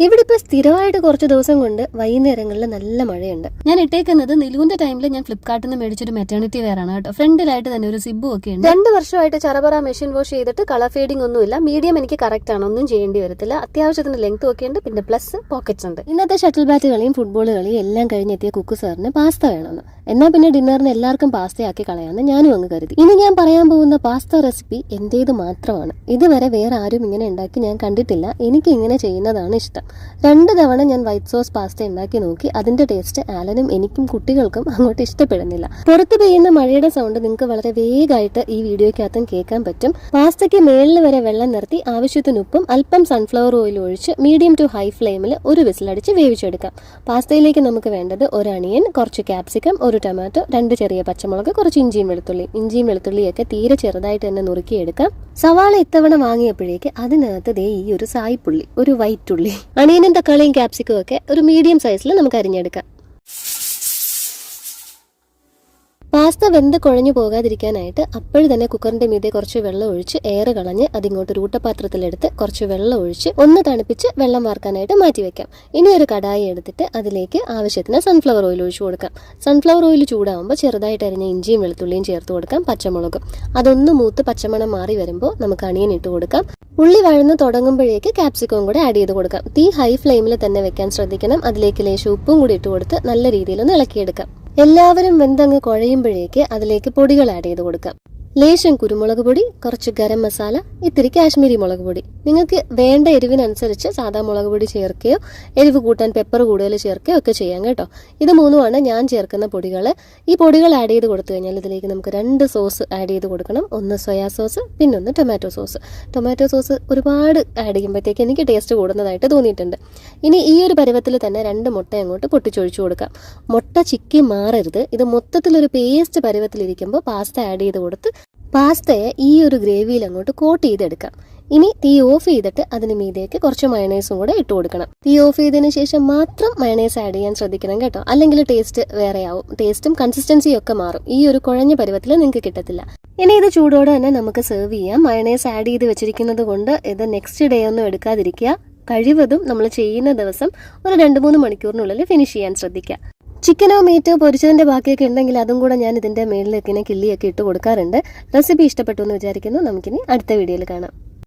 ഇവിടെ ഇപ്പൊ സ്ഥിരമായിട്ട് കുറച്ച് ദിവസം കൊണ്ട് വൈകുന്നേരങ്ങളിൽ നല്ല മഴയുണ്ട്. ഞാൻ ഇട്ടേക്കുന്നത് നിലുവിന്റെ ടൈമിൽ ഞാൻ ഫ്ലിപ്കാർട്ടിൽ നിന്ന് മേടിച്ചൊരു മെറ്റേണിറ്റി വെയർ ആണ് കേട്ടോ. ഫ്രണ്ടിലായിട്ട് തന്നെ ഒരു സിബും ഒക്കെ ഉണ്ട്. രണ്ട് വർഷമായിട്ട് ചറബറ മെഷീൻ വാഷ് ചെയ്തിട്ട് കളർ ഫീഡിംഗ് ഒന്നുമില്ല. മീഡിയം എനിക്ക് കറക്റ്റ് ആണ്. ഒന്നും ചെയ്യേണ്ടി വരത്തില്ല. അത്യാവശ്യത്തിന് ലെങ്ത് ഒക്കെ ഉണ്ട്. പിന്നെ പ്ലസ് പോക്കറ്റ്സ് ഉണ്ട്. ഇന്നത്തെ ഷട്ടിൽ ബാറ്റ് കളിയും ഫുട്ബോൾ കളിയും എല്ലാം കഴിഞ്ഞെത്തിയ കുക്ക് സാറിന് പാസ്ത വേണമെന്ന്. എന്നാൽ പിന്നെ ഡിന്നറിന് എല്ലാവർക്കും പാസ്തയാക്കി കളയാമെന്ന് ഞാനും അങ്ങ് കരുതി. ഇനി ഞാൻ പറയാൻ പോകുന്ന പാസ്ത റെസിപ്പി എന്റേത് മാത്രമാണ്. ഇതുവരെ വേറെ ആരും ഇങ്ങനെ ഉണ്ടാക്കി ഞാൻ കണ്ടിട്ടില്ല. എനിക്ക് ഇങ്ങനെ ചെയ്യുന്നതാണ് ഇഷ്ടം. രണ്ട് തവണ ഞാൻ വൈറ്റ് സോസ് പാസ്ത ഉണ്ടാക്കി നോക്കി. അതിന്റെ ടേസ്റ്റ് ആലനും എനിക്കും കുട്ടികൾക്കും അങ്ങോട്ട് ഇഷ്ടപ്പെടുന്നില്ല. പുറത്ത് പെയ്യുന്ന മഴയുടെ സൗണ്ട് നിങ്ങൾക്ക് വളരെ വേഗമായിട്ട് ഈ വീഡിയോയ്ക്കകത്തും കേൾക്കാൻ പറ്റും. പാസ്തയ്ക്ക് മേളിൽ വരെ വെള്ളം നിർത്തി ആവശ്യത്തിന് ഉപ്പും അല്പം സൺഫ്ലവർ ഓയിൽ ഒഴിച്ച് മീഡിയം ടു ഹൈ ഫ്ലെയിമിൽ ഒരു വിസിലടിച്ച് വേവിച്ചെടുക്കാം. പാസ്തയിലേക്ക് നമുക്ക് വേണ്ടത് ഒരു അണിയൻ കുറച്ച് ക്യാപ്സിക്കം ഒരു ടൊമാറ്റോ രണ്ട് ചെറിയ പച്ചമുളക് കുറച്ച് ഇഞ്ചിയും വെളുത്തുള്ളി. ഇഞ്ചിയും വെളുത്തുള്ളിയൊക്കെ തീരെ ചെറുതായിട്ട് തന്നെ നുറുക്കിയെടുക്കാം. സവാള ഇത്തവണ വാങ്ങിയപ്പോഴേക്ക് അതിനകത്ത് ദേ ഈ ഒരു സായിപ്പുള്ളി ഒരു വൈറ്റ് ഉള്ളി. അണിയനും തക്കാളിയും ക്യാപ്സിക്കും ഒക്കെ ഒരു മീഡിയം സൈസിൽ നമുക്ക് അരിഞ്ഞെടുക്കാം. പാസ്ത വെന്ത് കുഴഞ്ഞു പോകാതിരിക്കാനായിട്ട് അപ്പോഴും തന്നെ കുക്കറിന്റെ മീതെ കുറച്ച് വെള്ളം ഒഴിച്ച് എയർ കളഞ്ഞ് അതിങ്ങോട്ട് ഒരു ഊട്ടപാത്രത്തിലെടുത്ത് കുറച്ച് വെള്ളം ഒഴിച്ച് ഒന്ന് തണുപ്പിച്ച് വെള്ളം വാർക്കാനായിട്ട് മാറ്റി വെക്കാം. ഇനി ഒരു കടായി എടുത്തിട്ട് അതിലേക്ക് ആവശ്യത്തിന് സൺഫ്ലവർ ഓയിൽ ഒഴിച്ചു കൊടുക്കാം. സൺഫ്ലവർ ഓയിൽ ചൂടാകുമ്പോൾ ചെറുതായിട്ട് അരിഞ്ഞ ഇഞ്ചിയും വെളുത്തുള്ളിയും ചേർത്ത് കൊടുക്കാം പച്ചമുളകും. അതൊന്ന് മൂത്ത് പച്ചമണം മാറി വരുമ്പോൾ നമുക്ക് അണിയൻ ഇട്ട് കൊടുക്കാം. ഉള്ളി വഴന്ന് തുടങ്ങുമ്പോഴേക്ക് ക്യാപ്സിക്കവും കൂടെ ആഡ് ചെയ്ത് കൊടുക്കാം. തീ ഹൈ ഫ്ലെയിമിൽ തന്നെ വെക്കാൻ ശ്രദ്ധിക്കണം. അതിലേക്ക് ലേശം ഉപ്പും കൂടി ഇട്ട് കൊടുത്ത് നല്ല രീതിയിൽ ഒന്ന് ഇളക്കിയെടുക്കാം. എല്ലാവരും വെന്തങ്ങ് കുഴയുമ്പോഴേക്ക് അതിലേക്ക് പൊടികൾ ആഡ് ചെയ്ത് കൊടുക്കാം. ലേശം കുരുമുളക് പൊടി കുറച്ച് ഗരം മസാല ഇത്തിരി കാശ്മീരി മുളക് പൊടി. നിങ്ങൾക്ക് വേണ്ട എരിവിനനുസരിച്ച് സാധാ മുളക് പൊടി ചേർക്കുകയോ എരിവ് കൂട്ടാൻ പെപ്പർ കൂടുതൽ ചേർക്കുകയോ ഒക്കെ ചെയ്യാം കേട്ടോ. ഇത് മൂന്നുമാണ് ഞാൻ ചേർക്കുന്ന പൊടികൾ ഈ പൊടികൾ ആഡ് ചെയ്ത് കൊടുത്തു കഴിഞ്ഞാൽ ഇതിലേക്ക് നമുക്ക് രണ്ട് സോസ് ആഡ് ചെയ്ത് കൊടുക്കണം. ഒന്ന് സോയാ സോസ് പിന്നെ ഒന്ന് ടൊമാറ്റോ സോസ് ടൊമാറ്റോ സോസ് ഒരുപാട് ആഡ് ചെയ്യുമ്പോഴത്തേക്ക് എനിക്ക് ടേസ്റ്റ് കൂടുന്നതായിട്ട് തോന്നിയിട്ടുണ്ട്. ഇനി ഈ ഒരു പരുവത്തിൽ തന്നെ രണ്ട് മുട്ട അങ്ങോട്ട് പൊട്ടിച്ചൊഴിച്ചു കൊടുക്കാം. മുട്ട ചിക്കി മാറരുത്. ഇത് മൊത്തത്തിലൊരു പേസ്റ്റ് പരുവത്തിലിരിക്കുമ്പോൾ പാസ്ത ആഡ് ചെയ്ത് കൊടുത്ത് പാസ്തയെ ഈ ഒരു ഗ്രേവിയിൽ അങ്ങോട്ട് കോട്ട് ചെയ്തെടുക്കാം. ഇനി തീ ഓഫ് ചെയ്തിട്ട് അതിന് മീതേക്ക് കുറച്ച് മയണൈസും കൂടെ ഇട്ട് കൊടുക്കണം. തീ ഓഫ് ചെയ്തതിന് ശേഷം മാത്രം മയണൈസ് ആഡ് ചെയ്യാൻ ശ്രദ്ധിക്കണം കേട്ടോ. അല്ലെങ്കിൽ ടേസ്റ്റ് വേറെയാവും. ടേസ്റ്റും കൺസിസ്റ്റൻസിയും ഒക്കെ മാറും. ഈ ഒരു കുഴഞ്ഞ പരുവത്തിൽ നിങ്ങൾക്ക് കിട്ടത്തില്ല. ഇനി ഇത് ചൂടോടെ തന്നെ നമുക്ക് സെർവ് ചെയ്യാം. മയണൈസ് ആഡ് ചെയ്ത് വെച്ചിരിക്കുന്നത് കൊണ്ട് ഇത് നെക്സ്റ്റ് ഡേ ഒന്നും എടുക്കാതിരിക്കുക. കഴിവതും നമ്മൾ ചെയ്യുന്ന ദിവസം ഒരു രണ്ട് മൂന്ന് മണിക്കൂറിനുള്ളിൽ ഫിനിഷ് ചെയ്യാൻ ശ്രദ്ധിക്കുക. ചിക്കനോ മീറ്റോ പൊരിച്ചതിന്റെ ബാക്കിയൊക്കെ ഉണ്ടെങ്കിൽ അതും കൂടെ ഞാൻ ഇതിന്റെ മേളിലേക്ക് ഇങ്ങനെ കിള്ളിയൊക്കെ ഇട്ട് കൊടുക്കാറുണ്ട്. റെസിപ്പി ഇഷ്ടപ്പെട്ടു എന്ന് വിചാരിക്കുന്നു. നമുക്കിനി അടുത്ത വീഡിയോയിൽ കാണാം.